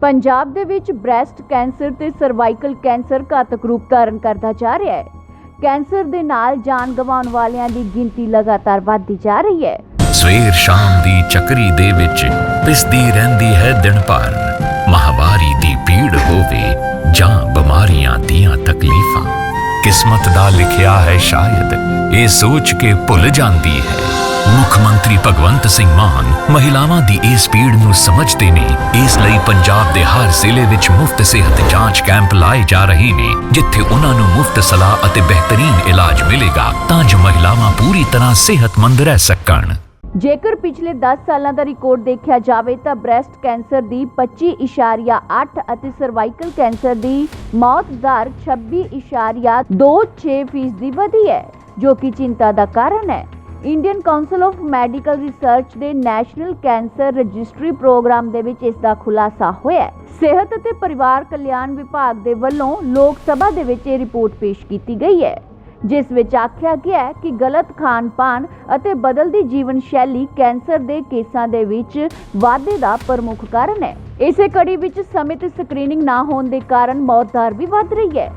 ਪੰਜਾਬ ਦੇ ਵਿੱਚ breast cancer ਤੇ ਸਰਵਾਈਕਲ ਕੈਂਸਰ ਘਾਤਕ ਰੂਪ ਧਾਰਨ ਕਰਦਾ ਜਾ ਰਿਹਾ ਹੈ। ਕੈਂਸਰ ਦੇ ਨਾਲ ਜਾਨ ਗਵਾਉਣ ਵਾਲਿਆਂ ਦੀ ਗਿਣਤੀ ਲਗਾਤਾਰ ਵੱਧਦੀ ਜਾ ਰਹੀ ਹੈ। ਸਵੇਰ ਸ਼ਾਮ ਦੀ ਚੱਕਰੀ ਦੇ ਵਿੱਚ ਪਿਸਦੀ ਰਹਿੰਦੀ ਹੈ ਦਿਨ ਭਰ। ਮਹਾਵਾਰੀ ਦੀ ਪੀੜ ਹੋਵੇ ਜਾਂ ਬਿਮਾਰੀਆਂ ਦੀਆਂ ਤਕਲੀਫਾਂ। ਕਿਸਮਤ ਦਾ ਲਿਖਿਆ ਹੈ ਸ਼ਾਇਦ, ਇਹ ਸੋਚ ਕੇ ਭੁੱਲ ਜਾਂਦੀ ਹੈ। ਮੁੱਖ ਮੰਤਰੀ ਭਗਵੰਤ ਸਿੰਘ ਮਾਨ ਮਹਿਲਾਵਾਂ ਦੀ ਇਸ ਪੀੜ ਨੂੰ ਸਮਝਦੇ ਨੇ। ਇਸ ਲਈ ਪੰਜਾਬ ਦੇ ਹਰ ਜ਼ਿਲ੍ਹੇ ਵਿੱਚ ਮੁਫਤ ਸਿਹਤ ਜਾਂਚ ਕੈਂਪ ਲਾਏ ਜਾ ਰਹੇ ਨੇ, ਜਿੱਥੇ ਉਹਨਾਂ ਨੂੰ ਮੁਫਤ ਸਲਾਹ ਅਤੇ ਬਿਹਤਰੀਨ ਇਲਾਜ ਮਿਲੇਗਾ ਤਾਂ ਜੋ ਮਹਿਲਾਵਾਂ ਪੂਰੀ ਤਰ੍ਹਾਂ ਸਿਹਤਮੰਦ ਰਹਿ ਸਕਣ। ਜੇਕਰ ਪਿਛਲੇ 10 ਸਾਲਾਂ ਦਾ ਰਿਕਾਰਡ ਦੇਖਿਆ ਜਾਵੇ ਤਾਂ ਬ੍ਰੈਸਟ ਕੈਂਸਰ ਦੀ 25.8 ਅਤੇ ਸਰਵਾਈਕਲ ਕੈਂਸਰ ਦੀ ਮੌਤ ਦਰ 26.26 ਫੀਸਦੀ ਵਧੀ ਹੈ, ਜੋ ਕਿ ਚਿੰਤਾ ਦਾ ਕਾਰਨ ਹੈ। Indian council of medical research ਦੇ ਨੈਸ਼ਨਲ ਕੈਂਸਰ ਰਜਿਸਟਰੀ ਪ੍ਰੋਗਰਾਮ ਦੇ ਵਿੱਚ ਇਸ ਦਾ ਖੁਲਾਸਾ ਹੋਇਆ ਹੈ। ਸਿਹਤ ਅਤੇ ਪਰਿਵਾਰ ਕਲਿਆਣ ਵਿਭਾਗ ਦੇ ਵੱਲੋਂ ਲੋਕ ਸਭਾ ਦੇ ਵਿੱਚ ਇਹ ਰਿਪੋਰਟ ਪੇਸ਼ ਕੀਤੀ ਗਈ ਹੈ। ਜਿਸ ਵਿੱਚ ਆਖਿਆ ਗਿਆ ਹੈ ਕਿ ਗਲਤ ਖਾਣ-ਪਾਨ ਅਤੇ ਬਦਲਦੀ ਜੀਵਨ ਸ਼ੈਲੀ ਕੈਂਸਰ ਦੇ ਕੇਸਾਂ ਦੇ ਵਿੱਚ ਵਾਧੇ ਦਾ ਪ੍ਰਮੁੱਖ ਕਾਰਨ ਹੈ। ਇਸੇ ਕੜੀ ਵਿੱਚ ਸਮਿਤ ਸਕਰੀਨਿੰਗ ਨਾ ਹੋਣ ਦੇ ਕਾਰਨ ਮੌਤ ਦਰ ਵੀ ਵੱਧ ਰਹੀ ਹੈ।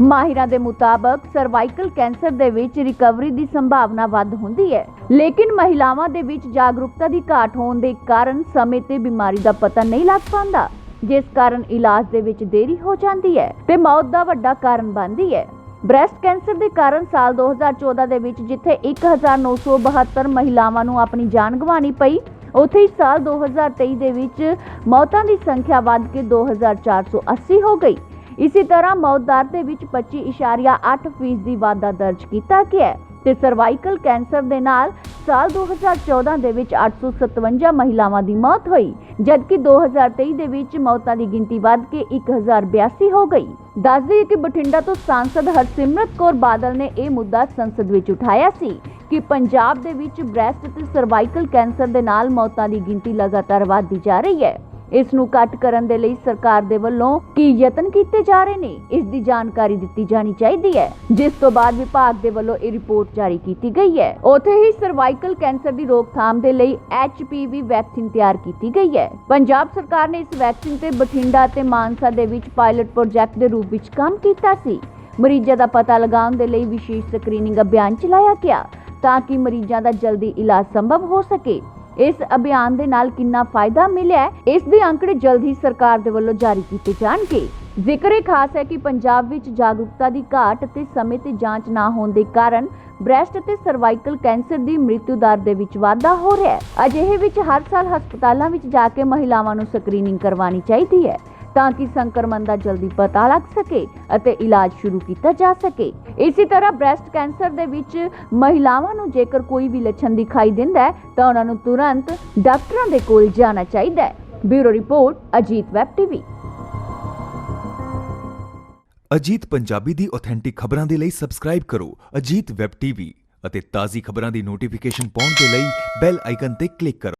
ਮਾਹਿਰਾਂ ਦੇ ਮੁਤਾਬਕ ਸਰਵਾਈਕਲ ਕੈਂਸਰ ਦੇ ਵਿੱਚ ਰਿਕਵਰੀ ਦੀ ਸੰਭਾਵਨਾ ਵੱਧ ਹੁੰਦੀ ਹੈ। ਲੇਕਿਨ ਮਹਿਲਾਵਾਂ ਦੇ ਵਿੱਚ ਜਾਗਰੂਕਤਾ ਦੀ ਘਾਟ ਹੋਣ ਦੇ ਕਾਰਨ ਸਮੇਂ ਤੇ ਬਿਮਾਰੀ ਦਾ ਪਤਾ ਨਹੀਂ ਲੱਗ ਪਾਉਂਦਾ, ਜਿਸ ਕਾਰਨ ਇਲਾਜ ਦੇ ਵਿੱਚ ਦੇਰੀ ਹੋ ਜਾਂਦੀ ਹੈ ਤੇ ਮੌਤ ਦਾ ਵੱਡਾ ਕਾਰਨ ਬਣਦੀ ਹੈ। ਬ੍ਰੈਸਟ ਕੈਂਸਰ ਦੇ ਕਾਰਨ ਸਾਲ 2014 ਦੇ ਵਿੱਚ ਜਿੱਥੇ 1972 ਮਹਿਲਾਵਾਂ ਨੂੰ ਆਪਣੀ ਜਾਨ ਗਵਾਉਣੀ ਪਈ, ਉੱਥੇ ਹੀ ਸਾਲ 2023 ਦੇ ਵਿੱਚ ਮੌਤਾਂ ਦੀ ਸੰਖਿਆ ਵੱਧ ਕੇ 2480 ਹੋ ਗਈ। ਇਸੇ ਤਰ੍ਹਾਂ ਮੌਤ ਦਰ ਦੇ ਵਿੱਚ 25.8% ਫੀਸਦੀ ਵਾਧਾ ਦਰਜ ਕੀਤਾ ਗਿਆ ਹੈ ਤੇ ਸਰਵਾਈਕਲ ਕੈਂਸਰ ਦੇ ਨਾਲ ਸਾਲ 2014 ਦੇ ਵਿੱਚ 857 ਮਹਿਲਾਵਾਂ ਦੀ ਮੌਤ ਹੋਈ, ਜਦਕਿ 2023 ਦੇ ਵਿੱਚ ਮੌਤਾਂ ਦੀ ਗਿਣਤੀ ਵੱਧ ਕੇ 1082 ਹੋ ਗਈ। ਦੱਸ ਦਈਏ ਕਿ ਬਠਿੰਡਾ ਤੋਂ ਸਾਂਸਦ ਹਰਸਿਮਰਤ ਕੌਰ ਬਾਦਲ ਨੇ ਇਹ ਮੁੱਦਾ ਸੰਸਦ ਵਿੱਚ ਉਠਾਇਆ ਸੀ ਕਿ ਪੰਜਾਬ ਦੇ ਵਿੱਚ ਬ੍ਰੈਸਟ ਤੇ ਸਰਵਾਈਕਲ ਕੈਂਸਰ ਦੇ ਨਾਲ ਮੌਤਾਂ ਦੀ ਗਿਣਤੀ ਲਗਾਤਾਰ ਵਧਦੀ ਜਾ ਰਹੀ ਹੈ। ਇਸ ਨੂੰ ਘੱਟ ਕਰਨ ਦੇ ਲਈ ਸਰਕਾਰ ਦੇ ਵੱਲੋਂ ਕੀ ਯਤਨ ਕੀਤੇ ਜਾ ਰਹੇ ਨੇ? ਇਸ ਦੀ ਜਾਣਕਾਰੀ ਦਿੱਤੀ ਜਾਣੀ ਚਾਹੀਦੀ ਹੈ। ਜਿਸ ਤੋਂ ਬਾਅਦ ਵਿਭਾਗ ਦੇ ਵੱਲੋਂ ਇਹ ਰਿਪੋਰਟ ਜਾਰੀ ਕੀਤੀ ਗਈ ਹੈ। ਉੱਥੇ ਹੀ ਸਰਵਾਈਕਲ ਕੈਂਸਰ ਦੀ ਰੋਕਥਾਮ ਦੇ ਲਈ HPV ਵੈਕਸੀਨ ਤਿਆਰ ਕੀਤੀ ਗਈ ਹੈ। ਪੰਜਾਬ ਸਰਕਾਰ ਨੇ ਇਸ ਵੈਕਸੀਨ ਤੇ ਬਠਿੰਡਾ ਅਤੇ ਮਾਨਸਾ ਦੇ ਵਿੱਚ ਪਾਇਲਟ ਪ੍ਰੋਜੈਕਟ ਦੇ ਰੂਪ ਵਿੱਚ ਕੰਮ ਕੀਤਾ ਸੀ। ਮਰੀਜ਼ਾਂ ਦਾ ਪਤਾ ਲਗਾਉਣ ਦੇ ਲਈ ਵਿਸ਼ੇਸ਼ ਸਕਰੀਨਿੰਗ ਅਭਿਆਨ ਚਲਾਇਆ ਗਿਆ ਤਾਂ ਕਿ ਮਰੀਜ਼ਾਂ ਦਾ ਜਲਦੀ ਇਲਾਜ ਸੰਭਵ ਹੋ ਸਕੇ। ਇਸ ਅਭਿਆਨ ਦੇ ਨਾਲ ਕਿੰਨਾ ਫਾਇਦਾ ਮਿਲਿਆ ਇਸ ਦੇ ਅੰਕੜੇ ਜਲਦ ਹੀ ਸਰਕਾਰ ਦੇ ਵੱਲੋਂ ਜਾਰੀ ਕੀਤੇ ਜਾਣਗੇ। ਜ਼ਿਕਰ ਇਹ ਖਾਸ ਹੈ ਕਿ ਪੰਜਾਬ ਵਿੱਚ ਜਾਗਰੂਕਤਾ ਦੀ ਘਾਟ ਤੇ ਸਮੇਂ ਤੇ ਜਾਂਚ ਨਾ ਹੋਣ ਦੇ ਕਾਰਨ ਬ੍ਰੈਸਟ ਅਤੇ ਸਰਵਾਈਕਲ ਕੈਂਸਰ ਦੀ ਮ੍ਰਿਤੂ ਦਰ ਦੇ ਵਿੱਚ ਵਾਧਾ ਹੋ ਰਿਹਾ ਹੈ। ਅਜਿਹੇ ਵਿੱਚ ਹਰ ਸਾਲ ਹਸਪਤਾਲਾਂ ਵਿੱਚ ਜਾ ਕੇ ਮਹਿਲਾਵਾਂ ਨੂੰ ਸਕਰੀਨਿੰਗ ਕਰਵਾਉਣੀ ਚਾਹੀਦੀ ਹੈ। ਤਾਂ ਕਿ ਸੰਕਰਮਣ ਦਾ ਜਲਦੀ ਪਤਾ ਲੱਗ ਸਕੇ ਅਤੇ ਇਲਾਜ ਸ਼ੁਰੂ ਕੀਤਾ ਜਾ ਸਕੇ। ਇਸੇ ਤਰ੍ਹਾਂ ਬ੍ਰੈਸਟ ਕੈਂਸਰ ਦੇ ਵਿੱਚ ਮਹਿਲਾਵਾਂ ਨੂੰ ਜੇਕਰ ਕੋਈ ਵੀ ਲੱਛਣ ਦਿਖਾਈ ਦਿੰਦਾ ਹੈ, ਤਾਂ ਉਹਨਾਂ ਨੂੰ ਤੁਰੰਤ ਡਾਕਟਰਾਂ ਦੇ ਕੋਲ ਜਾਣਾ ਚਾਹੀਦਾ ਹੈ। Bureau report, Ajit web TV. Ajit Punjabi ਦੀ ਆਥੈਂਟਿਕ ਖਬਰਾਂ ਦੇ ਲਈ ਸਬਸਕ੍ਰਾਈਬ ਕਰੋ ਅਜੀਤ ਵੈਬ ਟੀਵੀ ਅਤੇ ਤਾਜ਼ੀ ਖਬਰਾਂ ਦੀ ਨੋਟੀਫਿਕੇਸ਼ਨ ਪਾਉਣ ਦੇ ਲਈ ਬੈਲ ਆਈਕਨ ਤੇ ਕਲਿੱਕ ਕਰੋ।